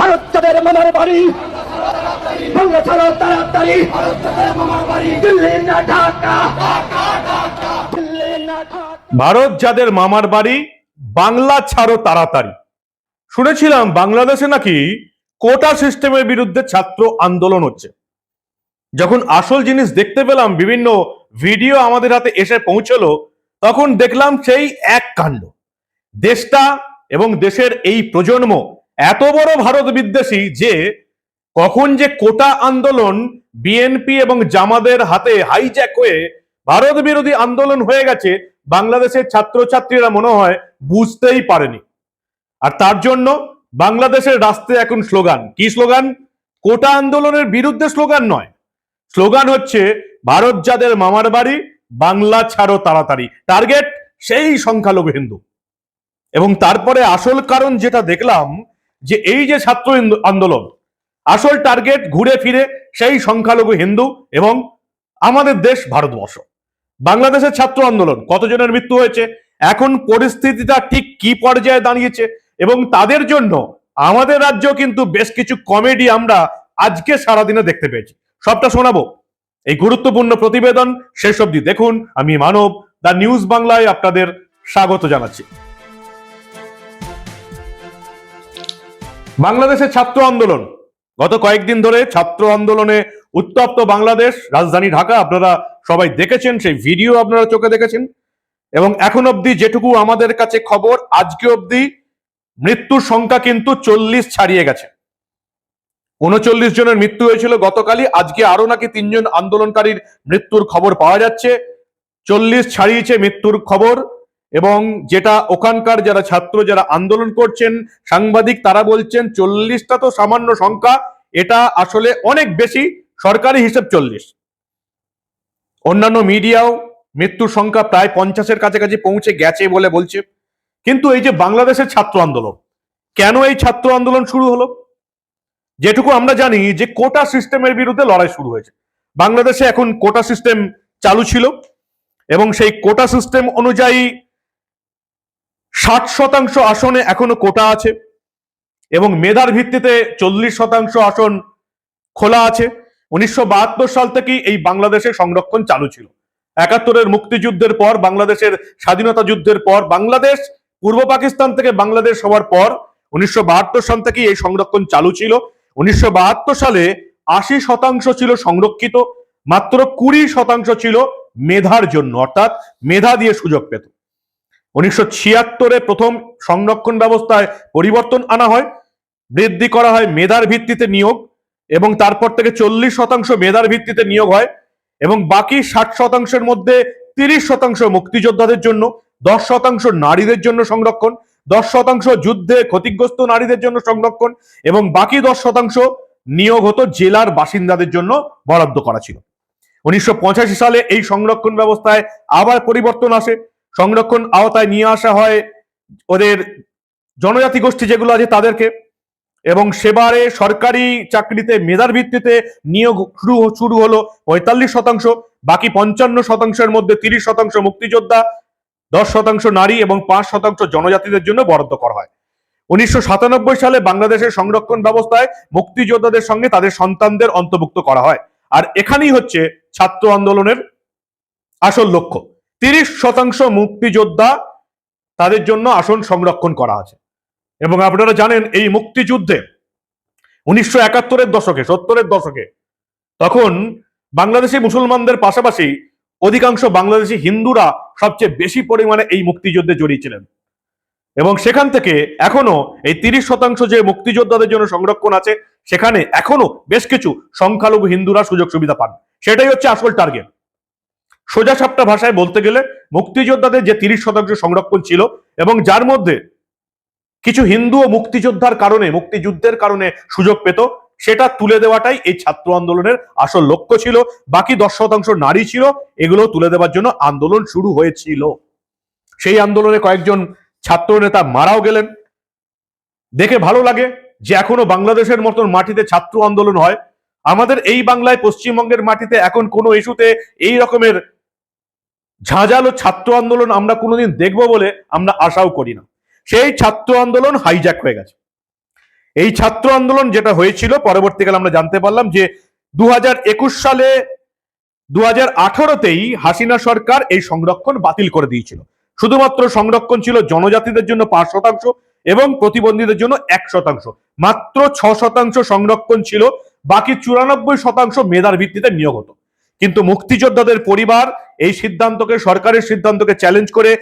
ভারত তাদের মামার বাড়ি। ছাড়ো তাড়াতাড়ি। দিল্লি না ঢাকা। ভারত যাদের মামার বাড়ি, বাংলা ছাড়ো তাড়াতাড়ি। শুনেছিলাম বাংলাদেশে নাকি কোটা সিস্টেমের বিরুদ্ধে ছাত্র আন্দোলন হচ্ছে। যখন আসল জিনিস দেখতে পেলাম, বিভিন্ন ভিডিও আমাদের হাতে এসে পৌঁছলো, তখন দেখলাম সেই এক কাণ্ড। দেশটা এবং দেশের এই প্রজন্ম এত বড় ভারত বিদ্বেষী যে কখন যে কোটা আন্দোলন বিএনপি এবং জামাদের হাতে হাইজ্যাক হয়ে ভারত বিরোধী আন্দোলন হয়ে গেছে, বাংলাদেশের ছাত্রছাত্রীরা মনে হয় বুঝতেই পারেনি। আর তার জন্য বাংলাদেশের রাস্তায় এখন স্লোগান। কি স্লোগান? কোটা আন্দোলনের বিরুদ্ধে স্লোগান নয়। স্লোগান হচ্ছে, ভারত যাদের মামার বাড়ি, বাংলা ছাড়ো তাড়াতাড়ি। টার্গেট সেই সংখ্যালঘু হিন্দু। এবং তারপরে আসল কারণ যেটা দেখলাম যে এই যে ছাত্র আন্দোলন, আসল টার্গেট ঘুরে ফিরে সেই সংখ্যালঘু হিন্দু এবং আমাদের দেশ ভারতবর্ষ। বাংলাদেশের ছাত্র আন্দোলন, কতজনের মৃত্যু হয়েছে, এখন পরিস্থিতিটা ঠিক কি পর্যায়ে দাঁড়িয়েছে এবং তাদের জন্য আমাদের রাজ্য কিন্তু বেশ কিছু কমেডি আমরা আজকে সারাদিনে দেখতে পেয়েছি। সবটা শোনাবো। এই গুরুত্বপূর্ণ প্রতিবেদন শেষ অবধি দেখুন। আমি মানব দা নিউজ বাংলায় আপনাদের স্বাগত জানাচ্ছি। বাংলাদেশের ছাত্র আন্দোলন। গত কয়েকদিন ধরে ছাত্র আন্দোলনে উত্তপ্ত বাংলাদেশ, রাজধানী ঢাকা, আপনারা সবাই দেখেছেন, সেই ভিডিও আপনারা চোখে দেখেছেন। এবং এখন অবধি যেটুকু আমাদের কাছে খবর, আজকে অবধি মৃত্যুর সংখ্যা কিন্তু চল্লিশ ছাড়িয়ে গেছে। উনচল্লিশ জনের মৃত্যু হয়েছিল গতকালই, আজকে আরও নাকি তিনজন আন্দোলনকারীর মৃত্যুর খবর পাওয়া যাচ্ছে। চল্লিশ ছাড়িয়েছে মৃত্যুর খবর। এবং যেটা ওখানকার যারা ছাত্র, যারা আন্দোলন করছেন, সাংবাদিক, তারা বলছেন চল্লিশটা তো সামান্য সংখ্যা, এটা আসলে অনেক বেশি, সরকারি হিসেব চল্লিশ। অন্যান্য মিডিয়াও মৃত্যুর সংখ্যা প্রায় পঞ্চাশের কাছাকাছি পৌঁছে গেছে বলে বলছে। কিন্তু এই যে বাংলাদেশের ছাত্র আন্দোলন, কেন এই ছাত্র আন্দোলন শুরু হলো? যেটুকু আমরা জানি যে কোটা সিস্টেমের বিরুদ্ধে লড়াই শুরু হয়েছে। বাংলাদেশে এখন কোটা সিস্টেম চালু ছিল এবং সেই কোটা সিস্টেম অনুযায়ী ষাট শতাংশ আসনে এখনও কোটা আছে এবং মেধার ভিত্তিতে চল্লিশ শতাংশ আসন খোলা আছে। উনিশশো বাহাত্তর সাল থেকেই এই বাংলাদেশে সংরক্ষণ চালু ছিল। একাত্তরের মুক্তিযুদ্ধের পর, বাংলাদেশের স্বাধীনতা যুদ্ধের পর, বাংলাদেশ, পূর্ব পাকিস্তান থেকে বাংলাদেশ হওয়ার পর উনিশশো বাহাত্তর সাল থেকেই এই সংরক্ষণ চালু ছিল। উনিশশো বাহাত্তর সালে আশি শতাংশ ছিল সংরক্ষিত, মাত্র কুড়ি শতাংশ ছিল মেধার জন্য, অর্থাৎ মেধা দিয়ে সুযোগ পেত। উনিশশো ছিয়াত্তরে প্রথম সংরক্ষণ ব্যবস্থায় পরিবর্তন আনা হয়। বৃদ্ধি করা হয় মেধার ভিত্তিতে নিয়োগ এবং তারপর থেকে চল্লিশ শতাংশ মেধার ভিত্তিতে নিয়োগ হয় এবং বাকি ষাট শতাংশের মধ্যে তিরিশ শতাংশ মুক্তিযোদ্ধাদের জন্য, দশ শতাংশ নারীদের জন্য সংরক্ষণ, দশ শতাংশ যুদ্ধে ক্ষতিগ্রস্ত নারীদের জন্য সংরক্ষণ এবং বাকি দশ শতাংশ নিয়োগ হতো জেলার বাসিন্দাদের জন্য বরাদ্দ করা ছিল। উনিশশো পঁচাশি সালে এই সংরক্ষণ ব্যবস্থায় আবার পরিবর্তন আসে। সংরক্ষণ আওতায় নিয়ে আসা হয় ওদের জনজাতি গোষ্ঠী যেগুলো আছে তাদেরকে। এবং সেবারে সরকারি চাকরিতে মেধার ভিত্তিতে নিয়োগ শুরু শুরু হলো পঁয়তাল্লিশ শতাংশ, বাকি পঞ্চান্ন শতাংশের মধ্যে তিরিশ শতাংশ মুক্তিযোদ্ধা, দশ শতাংশ নারী এবং পাঁচ শতাংশ জনজাতিদের জন্য বরাদ্দ করা হয়। উনিশশো সাতানব্বই সালে বাংলাদেশের সংরক্ষণ ব্যবস্থায় মুক্তিযোদ্ধাদের সঙ্গে তাদের সন্তানদের অন্তর্ভুক্ত করা হয়। আর এখানেই হচ্ছে ছাত্র আন্দোলনের আসল লক্ষ্য। তিরিশ শতাংশ মুক্তিযোদ্ধা তাদের জন্য আসন সংরক্ষণ করা আছে। এবং আপনারা জানেন, এই মুক্তিযুদ্ধে উনিশশো একাত্তরের দশকে, সত্তরের দশকে তখন বাংলাদেশি মুসলমানদের পাশাপাশি অধিকাংশ বাংলাদেশি হিন্দুরা সবচেয়ে বেশি পরিমাণে এই মুক্তিযুদ্ধে জড়িয়েছিলেন এবং সেখান থেকে এখনও এই তিরিশ শতাংশ যে মুক্তিযোদ্ধাদের জন্য সংরক্ষণ আছে, সেখানে এখনও বেশ কিছু সংখ্যালঘু হিন্দুরা সুযোগ সুবিধা পান। সেটাই হচ্ছে আসল টার্গেট সোজা সাপটা ভাষায় বলতে গেলে মুক্তিযোদ্ধাদের যে তিরিশ শতাংশ সংরক্ষণ ছিল এবং যার মধ্যে কিছু হিন্দু ও মুক্তিযোদ্ধার কারণে, মুক্তিযুদ্ধের কারণে সুযোগ পেত, সেটা তুলে দেওয়াটাই এই ছাত্র আন্দোলনের আসল লক্ষ্য ছিল। বাকি দশ শতাংশ নারী ছিল এগুলো তুলে দেওয়ার জন্য আন্দোলন শুরু হয়েছিল। সেই আন্দোলনে কয়েকজন ছাত্র নেতা মারাও গেলেন। দেখে ভালো লাগে যে এখনও বাংলাদেশের মতন মাটিতে ছাত্র আন্দোলন হয়। আমাদের এই বাংলায় পশ্চিমবঙ্গের মাটিতে এখন কোনো ইস্যুতে এই রকমের ঝাঁঝালো ছাত্র আন্দোলন আমরা কোনোদিন দেখব বলে আমরা আশাও করি না। সেই ছাত্র আন্দোলন হাইজ্যাক হয়ে গেছে। এই ছাত্র আন্দোলন যেটা হয়েছিল, পরবর্তীকালে আমরা জানতে পারলাম যে দু হাজার একুশ সালে দু হাজার আঠারোতেই হাসিনা সরকার এই সংরক্ষণ বাতিল করে দিয়েছিল। শুধুমাত্র সংরক্ষণ ছিল জনজাতিদের জন্য পাঁচ শতাংশ এবং প্রতিবন্ধীদের জন্য এক শতাংশ। মাত্র ছ শতাংশ সংরক্ষণ ছিল, বাকি চুরানব্বই শতাংশ মেধার ভিত্তিতে নিয়োগ হতো। কিন্তু মুক্তিযোদ্ধাদের পরিবার এই সিদ্ধান্তকে, সরকারের সিদ্ধান্তকে চ্যালেঞ্জ করে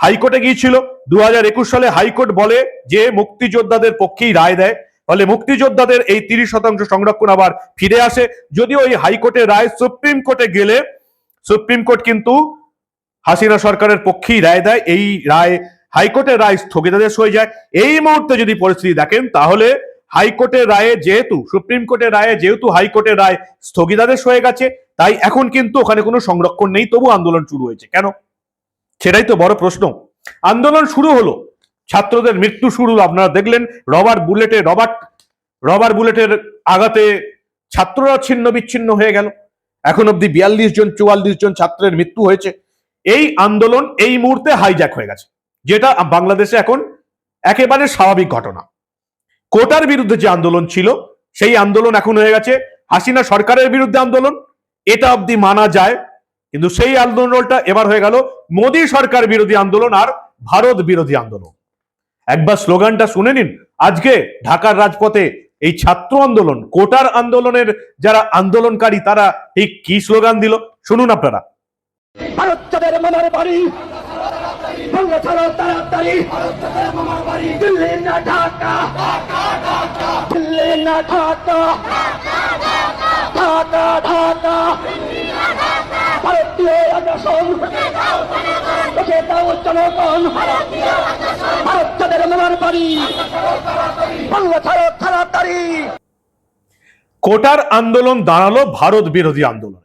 হাইকোর্টে গিয়েছিল। দুহাজার একুশ সালে হাইকোর্ট বলে যে মুক্তিযোদ্ধাদের পক্ষেই রায় দেয়। ফলে মুক্তিযোদ্ধাদের এই তিরিশ শতাংশ সংরক্ষণ আবার ফিরে আসে। যদিও এই হাইকোর্টের রায় সুপ্রিম কোর্টে গেলে, সুপ্রিম কোর্ট কিন্তু হাসিনা সরকারের পক্ষেই রায় দেয়। এই রায়, হাইকোর্টের রায় স্থগিতাদেশ হয়ে যায়। এই মুহূর্তে যদি পরিস্থিতি দেখেন, তাহলে হাইকোর্টের রায়ে যেহেতু, সুপ্রিম কোর্টের রায়ে যেহেতু হাইকোর্টের রায় স্থগিতাদেশ হয়ে গেছে, তাই এখন কিন্তু ওখানে কোনো সংরক্ষণ নেই, তবু আন্দোলন শুরু হয়েছে। কেন? সেটাই তো বড় প্রশ্ন। আন্দোলন শুরু হলো। ছাত্রদের মৃত্যু শুরু, আপনারা দেখলেন, রবার বুলেটে রবার্ট রবার বুলেটের আঘাতে ছাত্ররা ছিন্ন বিচ্ছিন্ন হয়ে গেল। এখন অব্দি বিয়াল্লিশ জন, চুয়াল্লিশ জন ছাত্রের মৃত্যু হয়েছে। এই আন্দোলন এই মুহূর্তে হাইজ্যাক হয়ে গেছে। যেটা বাংলাদেশে এখন একেবারে স্বাভাবিক ঘটনা। কোটার বিরুদ্ধে যে আন্দোলন ছিল, সেই আন্দোলন এখন হয়ে গেছে হাসিনা সরকারের বিরুদ্ধে আন্দোলন। এটা অবধি মানা যায়, কিন্তু সেই আন্দোলনটা এবার হয়ে গেল মোদী সরকার বিরোধী আন্দোলন আর ভারত বিরোধী আন্দোলন। একবার স্লোগানটা শুনে নিন, আজকে ঢাকার রাজপথে এই ছাত্র আন্দোলন, কোটার আন্দোলনের যারা আন্দোলনকারী, তারা ঠিক কি স্লোগান দিল? শুনুন আপনারা। ভারত বাংলা ছাড়ো তাড়াতাড়ি দিল্লি না ঢাকা। দিল্লি না ঢাকা। ঢাকা ঢাকা। কোটার আন্দোলন দাঁড়াল ভারত বিরোধী আন্দোলন।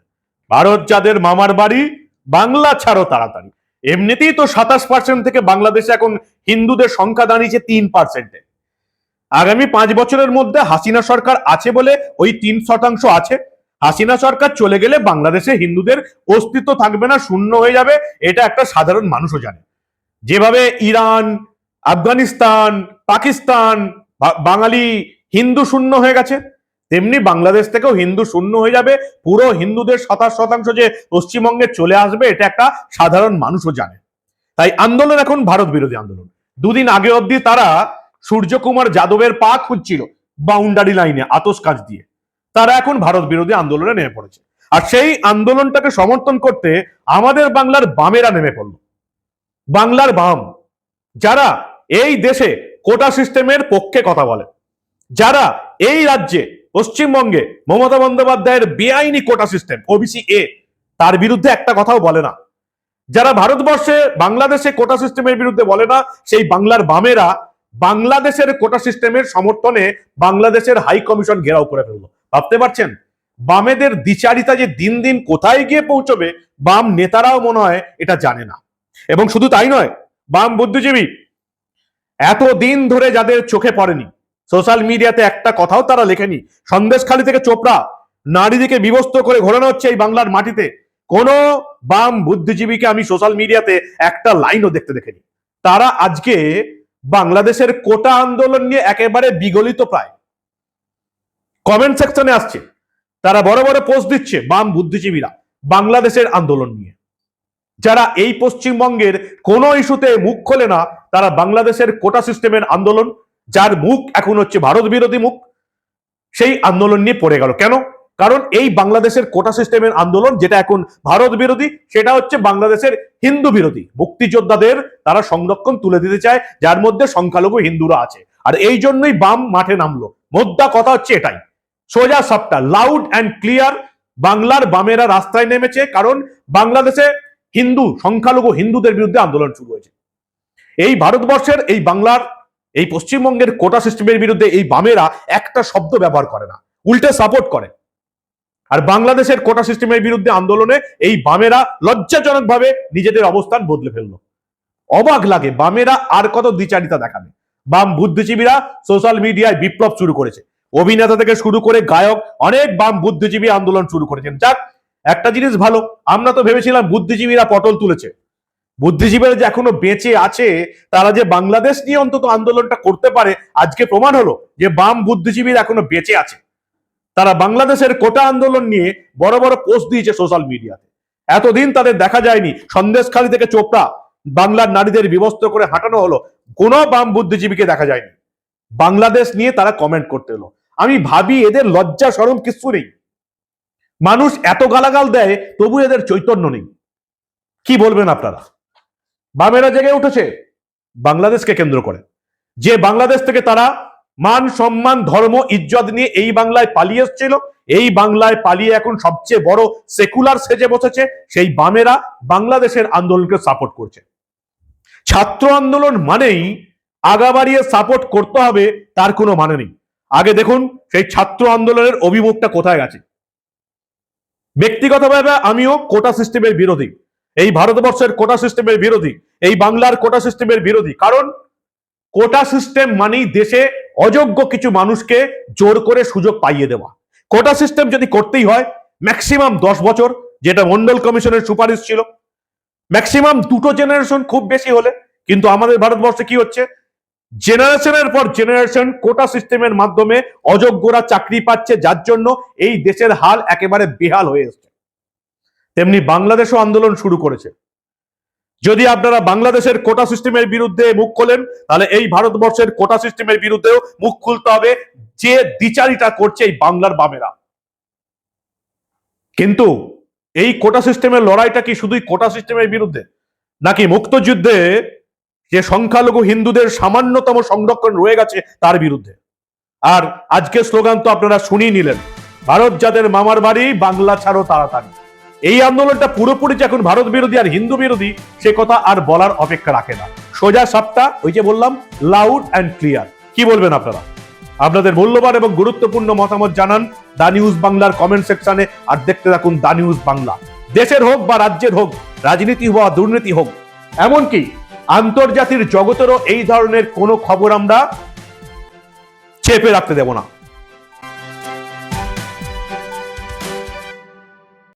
ভারত যাদের মামার বাড়ি, বাংলা ছাড়ো তাড়াতাড়ি। এমনিতেই তো সাতাশ পার্সেন্ট থেকে বাংলাদেশে এখন হিন্দুদের সংখ্যা দাঁড়িয়েছে তিন পার্সেন্টে আগামী পাঁচ বছরের মধ্যে হাসিনা সরকার আছে বলে ওই তিন শতাংশ আছে। হাসিনা সরকার চলে গেলে বাংলাদেশে হিন্দুদের অস্তিত্ব থাকবে না, শূন্য হয়ে যাবে, এটা একটা সাধারণ মানুষও জানে। যেভাবে ইরান, আফগানিস্তান, পাকিস্তান বাঙালি হিন্দু শূন্য হয়ে গেছে। তেমনি বাংলাদেশ থেকেও হিন্দু শূন্য হয়ে যাবে। পুরো হিন্দুদের সাতাশ শতাংশ যে পশ্চিমবঙ্গে চলে আসবে, এটা একটা সাধারণ মানুষও জানে। তাই আন্দোলন এখন ভারত বিরোধী আন্দোলন। দুদিন আগে অবধি তারা সূর্যকুমার যাদবের পা খুঁজছিল বাউন্ডারি লাইনে আতস কাজ দিয়ে। তারা এখন ভারত বিরোধী আন্দোলনে নেমে পড়েছে। আর সেই আন্দোলনটাকে সমর্থন করতে আমাদের বাংলার বামেরা নেমে পড়ল। বাংলার বাম, যারা এই দেশে কোটা সিস্টেমের পক্ষে কথা বলে, যারা এই রাজ্যে পশ্চিমবঙ্গে মমতা বন্দ্যোপাধ্যায়ের বেআইনি কোটা সিস্টেম ওবিসি এ তার বিরুদ্ধে একটা কথাও বলে না। যারা ভারতবর্ষে বাংলাদেশে কোটা সিস্টেমের বিরুদ্ধে বলে না, সেই বাংলার বামেরা বাংলাদেশের কোটা সিস্টেমের সমর্থনে বাংলাদেশের হাই কমিশন ঘেরাও করে ফেলল। ভাবতে পারছেন? বামেদের দ্বিচারিতা যে দিন দিন কোথায় গিয়ে পৌঁছবে, বাম নেতারাও মনে হয় এটা জানে না। এবং শুধু তাই নয়, বাম বুদ্ধিজীবী এত দিন ধরে যাদের চোখে পড়েনি সোশ্যাল মিডিয়াতে একটা কথাও তারা লেখেনি। সন্দেশখালী থেকে চোপড়া নারীদিকে বিবস্ত করে ঘোরানো হচ্ছে এই বাংলার মাটিতে। কোন বাম বুদ্ধিজীবীকে আমি সোশ্যাল মিডিয়াতে একটা লাইনও দেখতে দেখেনি। তারা আজকে বাংলাদেশের কোটা আন্দোলন নিয়ে একেবারে বিগলিত প্রায়। কমেন্ট সেকশনে আসছে, তারা বড় বড় পোস্ট দিচ্ছে বাম বুদ্ধিজীবীরা বাংলাদেশের আন্দোলন নিয়ে। যারা এই পশ্চিমবঙ্গের কোন ইস্যুতে মুখ খোলে না, তারা বাংলাদেশের কোটা সিস্টেমের আন্দোলন যার মুখ এখন হচ্ছে ভারত বিরোধী মুখ, সেই আন্দোলন নিয়ে পড়ে গেল। কেন? কারণ এই বাংলাদেশের কোটা সিস্টেমের আন্দোলন যেটা এখন ভারত বিরোধী, সেটা হচ্ছে বাংলাদেশের হিন্দু বিরোধী। মুক্তিযোদ্ধাদের তারা সংরক্ষণ তুলে দিতে চায়, যার মধ্যে সংখ্যালঘু হিন্দুরা আছে। আর এই জন্যই বাম মাঠে নামলো। মোদ্দা কথা হচ্ছে এটাই। সোজা সবটা লাউড অ্যান্ড ক্লিয়ার বাংলার বামেরা রাস্তায় নেমেছে, কারণ বাংলাদেশে হিন্দু, সংখ্যালঘু হিন্দুদের বিরুদ্ধে আন্দোলন শুরু হয়েছে। এই ভারতবর্ষের এই বাংলার এই পশ্চিমবঙ্গের কোটা সিস্টেমের বিরুদ্ধে এই বামেরা একটা শব্দ ব্যবহার করে না, উল্টে সাপোর্ট করে। আর বাংলাদেশের কোটা সিস্টেমের বিরুদ্ধে আন্দোলনে এই বামেরা লজ্জাজনকভাবে নিজেদের অবস্থান বদলে ফেলল। অবাক লাগে, বামেরা আর কত দ্বিচারিতা দেখাবে। বাম বুদ্ধিজীবীরা সোশ্যাল মিডিয়ায় বিপ্লব শুরু করেছে। অভিনেতা থেকে শুরু করে গায়ক, অনেক বাম বুদ্ধিজীবী আন্দোলন শুরু করেছেন। যাক, একটা জিনিস ভালো, আমরা তো ভেবেছিলাম বুদ্ধিজীবীরা পটল তুলেছে। বুদ্ধিজীবীরা যে এখনও বেঁচে আছে, তারা যে বাংলাদেশ নিয়ে অন্তত আন্দোলনটা করতে পারে, আজকে প্রমাণ হলো যে বাম বুদ্ধিজীবীরা এখনও বেঁচে আছে। তারা বাংলাদেশের কোটা আন্দোলন নিয়ে বড় বড় পোস্ট দিয়েছে সোশ্যাল মিডিয়াতে। এতদিন তাদের দেখা যায়নি, সন্দেশখালী থেকে চোপড়া বাংলার নারীদের বিবস্ত করে হাঁটানো হলো, কোনো বাম বুদ্ধিজীবীকে দেখা যায়নি। বাংলাদেশ নিয়ে তারা কমেন্ট করতে হলো আমি ভাবি এদের লজ্জা সরম কিছু নেই। মানুষ এত গালাগাল দেয়, তবু এদের চৈতন্য নেই। কি বলবেন আপনারা? বামেরা জেগে উঠেছে, বাংলাদেশকে কেন্দ্র করে। যে বাংলাদেশ থেকে তারা মান, সম্মান, ধর্ম, ইজ্জত নিয়ে এই বাংলায় পালিয়ে এসেছিল, এই বাংলায় পালিয়ে এখন সবচেয়ে বড় সেকুলার সেজে বসেছে, সেই বামেরা বাংলাদেশের আন্দোলনকে সাপোর্ট করছে। ছাত্র আন্দোলন মানেই আগা বাড়িয়ে সাপোর্ট করতে হবে, তার কোনো মানে নেই। আগে দেখুন, সেই ছাত্র আন্দোলনের অভিমুখটা কোথায় গেছে। ব্যক্তিগতভাবে আমিও কোটা সিস্টেমের বিরোধী। এই ভারতবর্ষের কোটা সিস্টেমের বিরোধী। এই বাংলার কোটা সিস্টেমের বিরোধী। কারণ কোটা সিস্টেম মানেই দেশে অযোগ্য কিছু মানুষকে জোর করে সুযোগ পাইয়ে দেওয়া। কোটা সিস্টেম যদি করতেই হয় ম্যাক্সিমাম দশ বছর, যেটা মন্ডল কমিশনের সুপারিশ ছিল। ম্যাক্সিমাম দুটো জেনারেশন খুব বেশি হলে, কিন্তু আমাদের ভারতবর্ষে কি হচ্ছে? জেনারেশনের পর জেনারেশন কোটা সিস্টেমের মাধ্যমে অযোগ্যরা চাকরি পাচ্ছে, যার জন্য এই দেশের হাল একেবারে বেহাল হয়ে এসছে। তেমনি বাংলাদেশও আন্দোলন শুরু করেছে। যদি আপনারা বাংলাদেশের কোটা সিস্টেমের বিরুদ্ধে মুখ খোলেন, তাহলে এই ভারতবর্ষের কোটা সিস্টেমের বিরুদ্ধেও মুখ খুলতে হবে। যে দ্বিচারিতা করছে এই বাংলার বামেরা। কিন্তু এই কোটা সিস্টেমের লড়াইটা কি শুধুই কোটা সিস্টেমের বিরুদ্ধে? নাকি মুক্তযুদ্ধে যে সংখ্যালঘু হিন্দুদের সামান্যতম সংরক্ষণ রয়ে গেছে তার বিরুদ্ধে? আর আজকে স্লোগান তো আপনারা শুনিয়ে নিলেন, ভারত যাদের মামার বাড়ি, বাংলা ছাড়ো তাড়াতাড়ি। এই আন্দোলনটা পুরোপুরি যে এখন ভারত বিরোধী আর হিন্দু বিরোধী, সে কথা আর বলার অপেক্ষা রাখে না। সোজা সাপটা, ওই যে বললাম লাউড অ্যান্ড ক্লিয়ার কি বলবেন আপনারা? আপনাদের মূল্যবান এবং গুরুত্বপূর্ণ মতামত জানান দা নিউজ বাংলার কমেন্ট সেকশনে আর দেখতে থাকুন দা নিউজ বাংলা। দেশের হোক বা রাজ্যের হোক, রাজনীতি বা দুর্নীতি হোক, এমনকি আন্তর্জাতিক জগতেরও এই ধরনের কোনো খবর আমরা চেপে রাখতে দেব না।